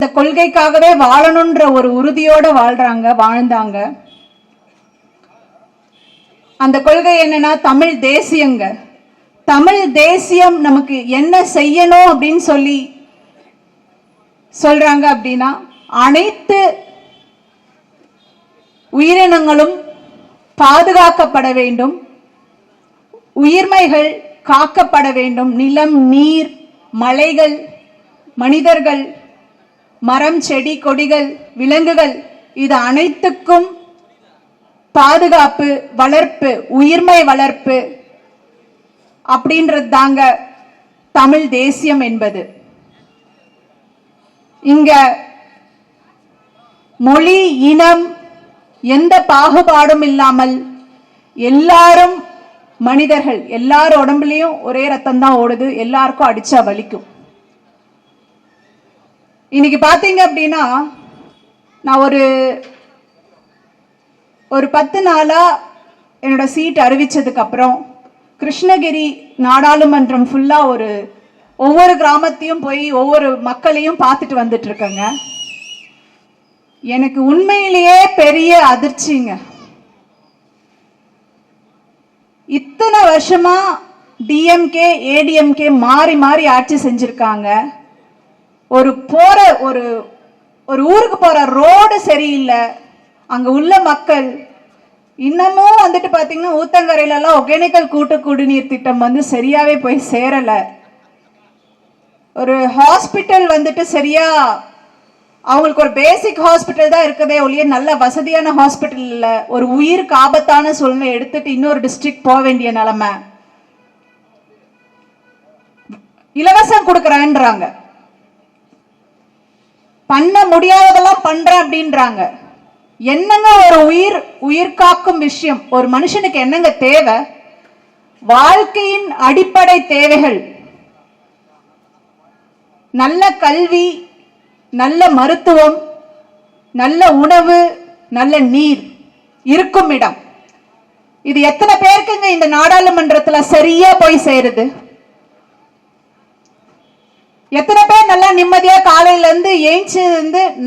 இந்த கொள்கைக்காகவே வாழணுன்ற ஒரு உறுதியோட வாழ்றாங்க வாழ்ந்தாங்க. அந்த கொள்கை என்னன்னா தமிழ் தேசியங்க. தமிழ் தேசியம் நமக்கு என்ன செய்யணும் அப்படின்னு சொல்லி சொல்றாங்க அப்படின்னா அனைத்து உயிரினங்களும் பாதுகாக்கப்பட வேண்டும். உயிர்மைகள் காக்கப்பட வேண்டும். நிலம் நீர் மலைகள் மனிதர்கள் மரம் செடி கொடிகள் விலங்குகள் இது அனைத்துக்கும் பாதுகாப்பு வளர்ப்பு உயிர்மை வளர்ப்பு அப்படின்றது தாங்க தமிழ் தேசியம் என்பது. இங்க மொழி இனம் எந்த பாகுபாடும் இல்லாமல் எல்லாரும் மனிதர்கள் எல்லார் உடம்புலையும் ஒரே ரத்தம் தான் ஓடுது எல்லாருக்கும் அடிச்சா வலிக்கும். இன்னைக்கு பார்த்தீங்க அப்படின்னா நான் ஒரு ஒரு பத்து நாளாக என்னோட சீட் அறிவித்ததுக்கப்புறம் கிருஷ்ணகிரி நாடாளுமன்றம் ஃபுல்லாக ஒரு ஒவ்வொரு கிராமத்தையும் போய் ஒவ்வொரு மக்களையும் பார்த்துட்டு வந்துட்டுருக்கேங்க. எனக்கு உண்மையிலேயே பெரிய அதிர்ச்சிங்க. இத்தனை வருஷமாக டிஎம்கே ஏடிஎம்கே மாறி மாறி ஆட்சி செஞ்சுருக்காங்க. ஒரு போற ஒரு ஒரு ஊருக்கு போற ரோடு சரியில்லை. அங்க உள்ள மக்கள் இன்னமும் வந்துட்டு பார்த்தீங்கன்னா ஊத்தங்கரையிலலாம் ஒகேனக்கல் கூட்டு குடிநீர் திட்டம் வந்து சரியாகவே போய் சேரலை. ஒரு ஹாஸ்பிட்டல் வந்துட்டு சரியா அவங்களுக்கு ஒரு பேசிக் ஹாஸ்பிட்டல் தான் இருக்கதே ஒழிய நல்ல வசதியான ஹாஸ்பிட்டல் இல்லை. ஒரு உயிருக்கு ஆபத்தான சூழ்நிலை எடுத்துட்டு இன்னொரு டிஸ்ட்ரிக்ட் போக வேண்டிய நிலமை. இலவசம் கொடுக்குறேன்றாங்க. பண்ண முடியாததெல்லாம் பண்ற அப்படின்றாங்க. என்னங்க ஒரு உயிர் உயிர் காக்கும் விஷயம்? ஒரு மனுஷனுக்கு என்னங்க தேவை? வாழ்க்கையின் அடிப்படை தேவைகள். நல்ல கல்வி நல்ல மருத்துவம் நல்ல உணவு நல்ல நீர் இருக்கும் இடம். இது எத்தனை பேருக்குங்க இந்த நாடாளுமன்றத்துல சரியா போய் சேருது? எத்தனை பேர் நல்லா நிம்மதியா காலையில இருந்து ஏஞ்சி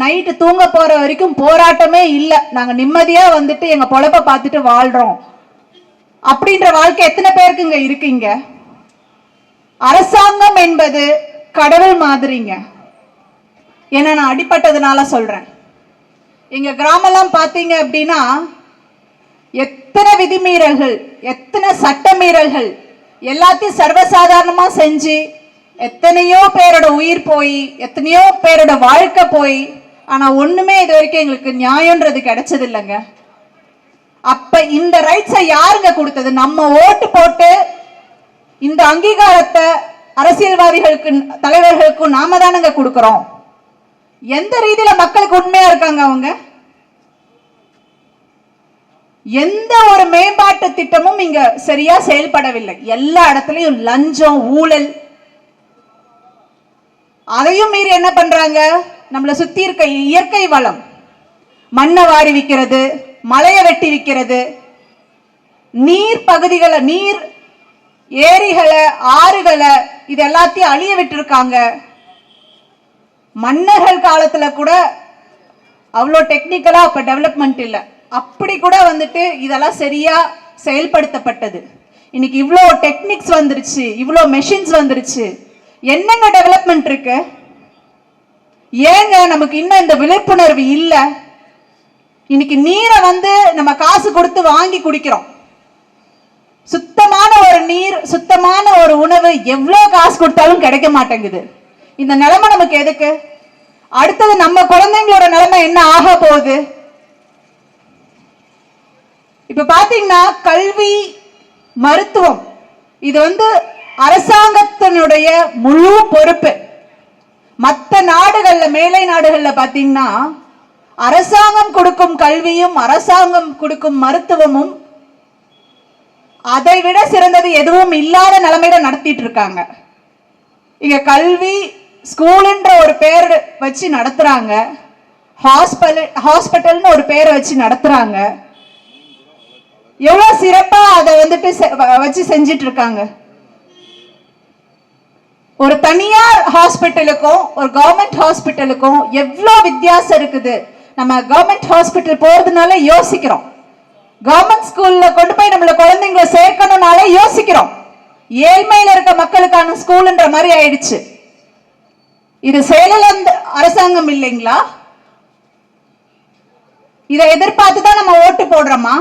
நைட்டு தூங்க போற வரைக்கும் போராட்டமே இல்லை. நாங்க நிம்மதியா வந்துட்டு எங்க பொழப்ப பார்த்துட்டு வாழ்றோம். அப்படின்ற வாழ்க்கை எத்தனை பேருக்கு இங்க இருக்கீங்க அரசாங்கம் என்பது கடவுள் மாதிரிங்க. ஏன்னா நான் அடிப்பட்டதுனால சொல்றேன். எங்க கிராமம்லாம் பார்த்தீங்க அப்படின்னா எத்தனை விதிமீறல்கள் எத்தனை சட்டமீறல்கள் எல்லாத்தையும் சர்வசாதாரணமாக செஞ்சு எத்தனையோ பேரோட உயிர் போய் எத்தனையோ பேரோட வாழ்க்கை போய் ஆனா ஒண்ணுமே இது வரைக்கும் எங்களுக்கு நியாயம்ன்றது கிடைச்சது இல்லைங்க அப்ப இந்த ரைட்ஸை யாருங்க கொடுத்தது? நம்ம ஓட்டு போட்டு இந்த அங்கீகாரத்தை அரசியல்வாதிகளுக்கு தலைவர்களுக்கும் நாம தானங்க கொடுக்குறோம். எந்த ரீதியில மக்களுக்கு உண்மையா இருக்காங்க அவங்க? எந்த ஒரு மேம்பாட்டு திட்டமும் இங்க சரியா செயல்படவில்லை. எல்லா இடத்துலயும் லஞ்சம் ஊழல் அதையும் மீறி என்ன பண்றாங்க? நம்மளை சுத்தி இருக்க இயற்கை வளம். மண்ணை வாரி விற்கிறது மலையை வெட்டி விற்கிறது நீர் பகுதிகளை நீர் ஏரிகளை ஆறுகளை இது எல்லாத்தையும் அழிய விட்டுருக்காங்க. மன்னர்கள் காலத்துல கூட அவ்வளோ டெக்னிக்கலா அப்ப டெவலப்மெண்ட் இல்லை. அப்படி கூட வந்துட்டு இதெல்லாம் சரியா செயல்படுத்தப்பட்டது. இன்னைக்கு இவ்வளோ டெக்னிக்ஸ் வந்துருச்சு இவ்வளோ மெஷின்ஸ் வந்துருச்சு. என்னென்ன டெவலப்மெண்ட் இருக்கு? ஏங்க நமக்கு இன்னும் இந்த விழிப்புணர்வு இல்லை? இன்னைக்கு நீரை வந்து நம்ம காசு கொடுத்து வாங்கி குடிக்கிறோம். சுத்தமான ஒரு நீர் சுத்தமான ஒரு உணவு எவ்வளோ காசு கொடுத்தாலும் கிடைக்க மாட்டேங்குது. இந்த நிலைமை நமக்கு எதுக்கு? அடுத்தது நம்ம குழந்தைங்களோட நிலைமை என்ன ஆக போகுது? இப்ப பாத்தீங்கன்னா கல்வி மருத்துவம் இது வந்து அரசாங்கத்தினுடைய முழு பொறுப்பு. மற்ற நாடுகள்ல மேலை நாடுகள்ல பாத்தீங்கன்னா அரசாங்கம் கொடுக்கும் கல்வியும் அரசாங்கம் கொடுக்கும் மருத்துவமும் அதை விட சிறந்தது எதுவும் இல்லாத நிலைமையில நடத்திட்டு இருக்காங்க. இங்க கல்வி ஸ்கூலுன்ற ஒரு பேர் வச்சு நடத்துறாங்க. ஹாஸ்பிட்டல் ஹாஸ்பிட்டல்னு ஒரு பேரை வச்சு நடத்துறாங்க. எவ்வளவு சிறப்பா அதை வந்துட்டு செ- வ- வச்சு செஞ்சிட்டு இருக்காங்க. ஒரு தனியார் ஹாஸ்பிட்டலுக்கும் ஒரு கவர்மெண்ட் ஹாஸ்பிட்டலுக்கும் எவ்வளோ வித்தியாசம் இருக்குது? நம்ம கவர்மெண்ட் ஹாஸ்பிட்டல் போகிறதுனால யோசிக்கிறோம். கவர்மெண்ட் ஸ்கூலில் கொண்டு போய் நம்மள குழந்தைங்களை சேர்க்கணும்னாலே யோசிக்கிறோம். ஏழ்மையில் இருக்க மக்களுக்கான ஸ்கூலுன்ற மாதிரி ஆயிடுச்சு. இது செயலிழந்த அரசாங்கம் இல்லைங்களா? இதை எதிர்பார்த்து தான் நம்ம ஓட்டு போடுறோமா?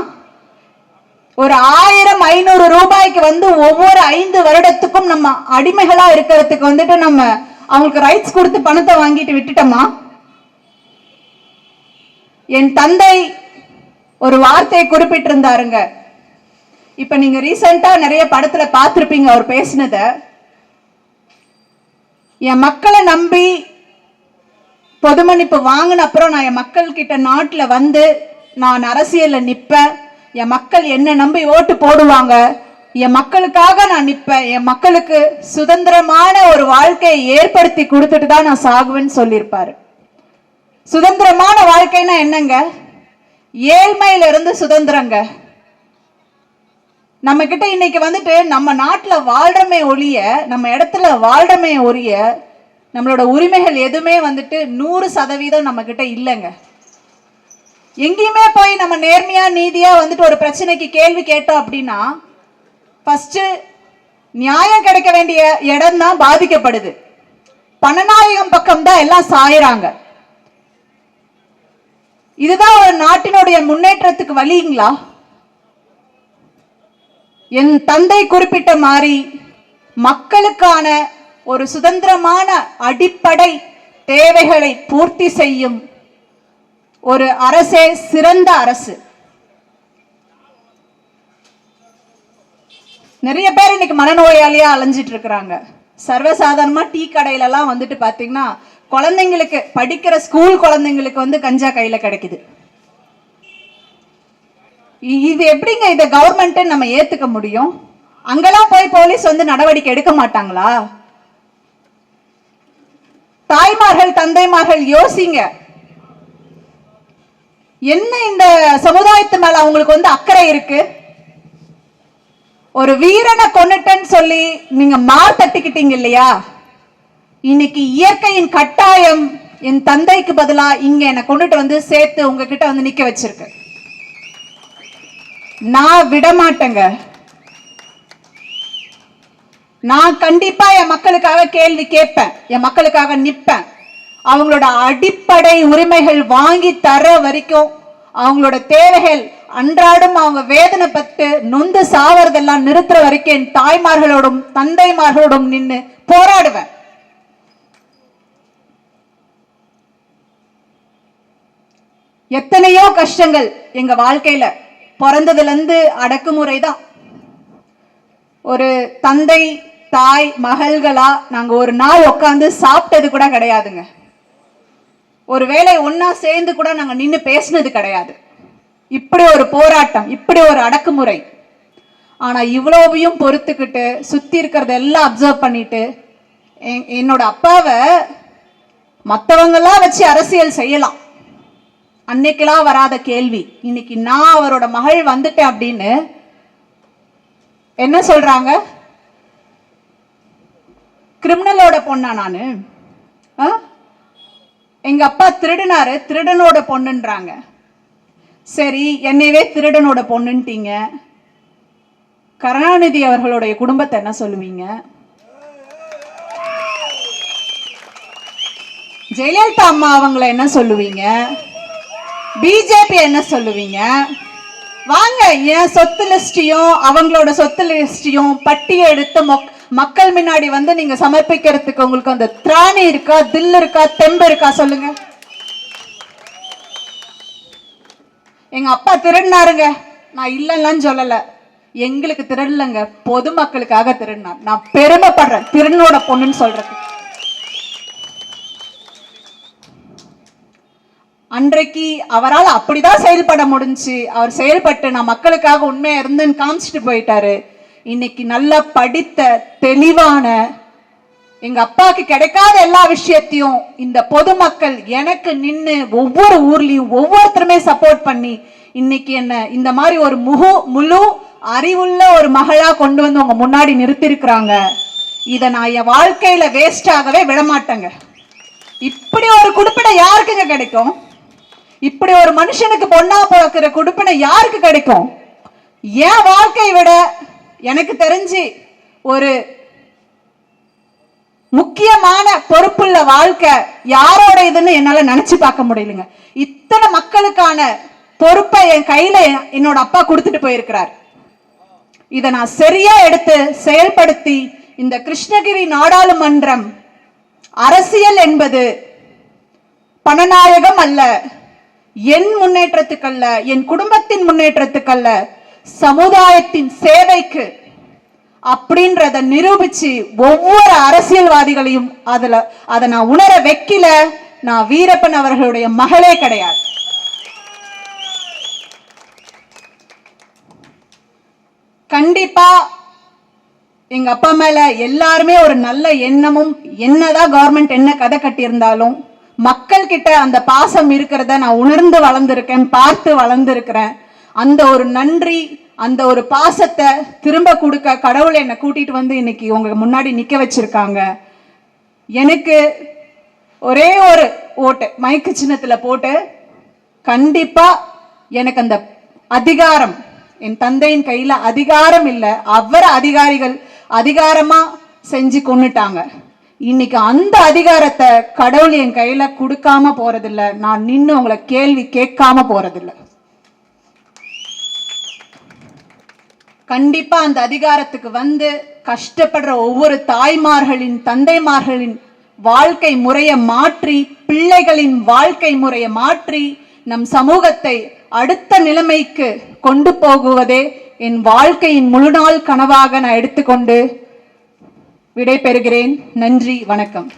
ஒரு ஆயிரம் ஐநூறு ரூபாய்க்கு வந்து ஒவ்வொரு ஐந்து வருடத்துக்கும் நம்ம அடிமைகளா இருக்கிறதுக்கு வந்துட்டு நம்ம அவங்களுக்கு ரைட்ஸ் கொடுத்து பணத்தை வாங்கிட்டு விட்டுட்டோமா? என் தந்தை ஒரு வார்த்தையை குறிப்பிட்டிருந்தாருங்க. இப்ப நீங்க ரீசெண்டா நிறைய படத்துல பார்த்துருப்பீங்க அவர் பேசினத. என் மக்களை நம்பி பொதுமன்னிப்பு வாங்கின அப்புறம் நான் என் மக்கள் கிட்ட நாட்டில் வந்து நான் அரசியலில் நிற்பேன் என் மக்கள் என்ன நம்பி ஓட்டு போடுவாங்க. என் மக்களுக்காக நான் நிற்பேன். என் மக்களுக்கு சுதந்திரமான ஒரு வாழ்க்கையை ஏற்படுத்தி கொடுத்துட்டு தான் நான் சாகுவேன்னு சொல்லியிருப்பாரு. சுதந்திரமான வாழ்க்கைனா என்னங்க? ஏழ்மையிலிருந்து சுதந்திரங்க. நம்ம கிட்ட இன்னைக்கு வந்துட்டு நம்ம நாட்டில் வாழ்றமே ஒழிய நம்ம இடத்துல வாழ்றமே ஒழிய நம்மளோட உரிமைகள் எதுவுமே வந்துட்டு நூறு சதவீதம் நம்ம கிட்ட இல்லைங்க. எங்கேயுமே போய் நம்ம நேர்மையா நீதியா வந்துட்டு ஒரு பிரச்சனைக்கு கேள்வி கேட்டோம் அப்படின்னா ஃபர்ஸ்ட் நியாயம் கிடைக்க வேண்டிய இடம் தான் பாதிக்கப்படுது. பணநாயகம் பக்கம் தான் எல்லாம் சாயறாங்க. இதுதான் ஒரு நாட்டினுடைய முன்னேற்றத்துக்கு வழிங்களா? என் தந்தை குறிப்பிட்ட மாதிரி மக்களுக்கான ஒரு சுதந்திரமான அடிப்படை தேவைகளை பூர்த்தி செய்யும் ஒரு அரசே சிறந்த அரசு. நிறைய பேர் இன்னைக்கு மனநோயாளியா அலைஞ்சிட்டு இருக்கிறாங்க சர்வசாதாரணமா டீ கடையில எல்லாம் வந்துட்டு பாத்தீங்கன்னா குழந்தைங்களுக்கு படிக்கிற ஸ்கூல் குழந்தைங்களுக்கு வந்து கஞ்சா கையில கிடைக்குது. இது எப்படிங்க இதை கவர்மெண்ட் நம்ம ஏத்துக்க முடியும்? அங்கெல்லாம் போய் போலீஸ் வந்து நடவடிக்கை எடுக்க மாட்டாங்களா? தாய்மார்கள் தந்தைமார்கள் யோசிங்க. என்ன இந்த சமுதாயத்து மேல அவங்களுக்கு வந்து அக்கறை இருக்கு? ஒரு வீரனை கொண்டுட்டேன்னு சொல்லி நீங்க மார் தட்டிக்கிட்டீங்க இல்லையா? இன்னைக்கு இயற்கையின் கட்டாயம் என் தந்தைக்கு பதிலா இங்க என்னை கொண்டுட்டு வந்து சேர்த்து உங்ககிட்ட வந்து நிக்க வச்சிருக்கு. நான் விட மாட்டேங்க நான் கண்டிப்பா என் மக்களுக்காக கேள்வி கேட்பேன். என் மக்களுக்காக நிப்பேன். அவங்களோட அடிப்படை உரிமைகள் வாங்கி தர வரைக்கும் அவங்களோட தேவைகள் அன்றாடம் அவங்க வேதனைப்பட்டு நொந்து சாவறதெல்லாம் நிறுத்துற வரைக்கும் என் தாய்மார்களோடும் தந்தைமார்களோடும் நின்னு போராடுவேன். எத்தனையோ கஷ்டங்கள் எங்க வாழ்க்கையில பிறந்ததுல இருந்து அடக்குமுறை தான் ஒரு தந்தை தாய் மகள்களா நாங்க ஒரு நாள் உட்காந்து சாப்பிட்டது கூட கிடையாதுங்க. ஒரு வேளை ஒன்றா சேர்ந்து கூட நாங்க நின்னு பேசினது கிடையாது. இப்படி ஒரு போராட்டம் இப்படி ஒரு அடக்குமுறை. ஆனா இவ்வளவையும் பொறுத்துக்கிட்டு சுத்தி இருக்கிறதெல்லாம் அப்சர்வ் பண்ணிட்டு என்னோட அப்பாவை மற்றவங்கெல்லாம் வச்சு அரசியல் செய்யலாம். அன்னைக்கெல்லாம் வராத கேள்வி. இன்னைக்கு நான் அவரோட மகள் வந்துட்டேன் அப்படின்னு என்ன சொல்றாங்க? கிரிமினலோட பொண்ணா நான்? எங்க அப்பா திருடினாரு திருடனோட பொண்ணுன்றாங்க. சரி என்னையவே திருடனோட பொண்ணுன்ட்டீங்க. கருணாநிதி அவர்களுடைய குடும்பத்தை என்ன சொல்லுவீங்க? ஜெயலலிதா அம்மா அவங்கள என்ன சொல்லுவீங்க? பிஜேபி என்ன சொல்லுவீங்க? வாங்க என் சொத்து லிஸ்டையும் அவங்களோட சொத்து லிஸ்டையும் பட்டியெடுத்து மொக்க மக்கள் முன்னாடி வந்து நீங்க சமர்ப்பிக்கிறதுக்கு உங்களுக்கு அந்த திராணி இருக்கா தில் இருக்கா தெம்பு இருக்கா சொல்லுங்க. எங்க அப்பா திருடினாருங்க. நான் இல்லைன்னு சொல்லல. எங்களுக்கு திருடலங்க. பொதுமக்களுக்காக திருடினார். நான் பெருமைப்படுறேன். திருநோட பொண்ணுன்னு சொல்றது அன்றைக்கு அவரால் அப்படிதான் செயல்பட முடிஞ்சுச்சு அவர் செயல்பட்டு நான் மக்களுக்காக உண்மையா இருந்தேன்னு காமிச்சிட்டு போயிட்டாரு. இன்னைக்கு நல்லா படித்த தெளிவான எங்க அப்பாவுக்கு கிடைக்காத எல்லா விஷயத்தையும் இந்த பொதுமக்கள் எனக்கு நின்று ஒவ்வொரு ஊர்லயும் ஒவ்வொருத்தருமே சப்போர்ட் பண்ணி இன்னைக்கு என்ன இந்த மாதிரி ஒரு முகு முழு அறிவுள்ள ஒரு மகளா கொண்டு வந்து உங்க முன்னாடி நிறுத்திருக்கிறாங்க. இதை நான் என் வாழ்க்கையில வேஸ்டாகவே விடமாட்டேங்க. இப்படி ஒரு குடுப்பினை யாருக்குங்க கிடைக்கும்? இப்படி ஒரு மனுஷனுக்கு பொண்ணா பிறக்கிற குடுப்பினை யாருக்கு கிடைக்கும்? என் வாழ்க்கையை விட எனக்கு தெரிஞ்சு ஒரு முக்கியமான பொறுப்புள்ள வாழ்க்கை யாரோட இதுன்னு என்னால நினைச்சு பார்க்க முடியலங்க. இத்தனை மக்களுக்கான பொறுப்பை என் கையில என்னோட அப்பா கொடுத்துட்டு போயிருக்கிறார். இதை நான் சரியா எடுத்து செயல்படுத்தி இந்த கிருஷ்ணகிரி நாடாளுமன்றம் அரசியல் என்பது பணநாயகம் அல்ல என் முன்னேற்றத்துக்கல்ல என் குடும்பத்தின் முன்னேற்றத்துக்கல்ல சமுதாயத்தின் சேவைக்கு அப்படின்றத நிரூபிச்சு ஒவ்வொரு அரசியல்வாதிகளையும் அதுல அதை நான் உணர வைக்கல. நான் வீரப்பன் அவர்களுடைய மகளே கிடையாது. கண்டிப்பா எங்க அப்பா மேல எல்லாருமே ஒரு நல்ல எண்ணமும் என்னதான் கவர்மெண்ட் என்ன கதை கட்டியிருந்தாலும் மக்கள் கிட்ட அந்த பாசம் இருக்கிறத நான் உணர்ந்து வளர்ந்துருக்கேன் பார்த்து வளர்ந்துருக்கிறேன். அந்த ஒரு நன்றி அந்த ஒரு பாசத்தை திரும்ப கொடுக்க கடவுளை என்னை கூட்டிட்டு வந்து இன்னைக்கு உங்க முன்னாடி நிக்க வச்சிருக்காங்க. எனக்கு ஒரே ஒரு ஓட்டு மைக்கு சின்னத்துல போட்டு கண்டிப்பா எனக்கு அந்த அதிகாரம் என் தந்தையின் கையில அதிகாரம் இல்லை அவர் அதிகாரிகள் அதிகாரமா செஞ்சு கொண்டுட்டாங்க இன்னைக்கு அந்த அதிகாரத்தை கடவுள் என் கையில கொடுக்காம போகிறதில்ல நான் நின்று உங்களை கேள்வி கேட்காம போகிறதில்ல கண்டிப்பா அந்த அதிகாரத்துக்கு வந்து கஷ்டப்படுற ஒவ்வொரு தாய்மார்களின் தந்தைமார்களின் வாழ்க்கை முறையை மாற்றி பிள்ளைகளின் வாழ்க்கை முறையை மாற்றி நம் சமூகத்தை அடுத்த நிலைமைக்கு கொண்டு போகுவதே என் வாழ்க்கையின் முழுநாள் கனவாக நான் எடுத்துக்கொண்டு விடை பெறுகிறேன் நன்றி வணக்கம்.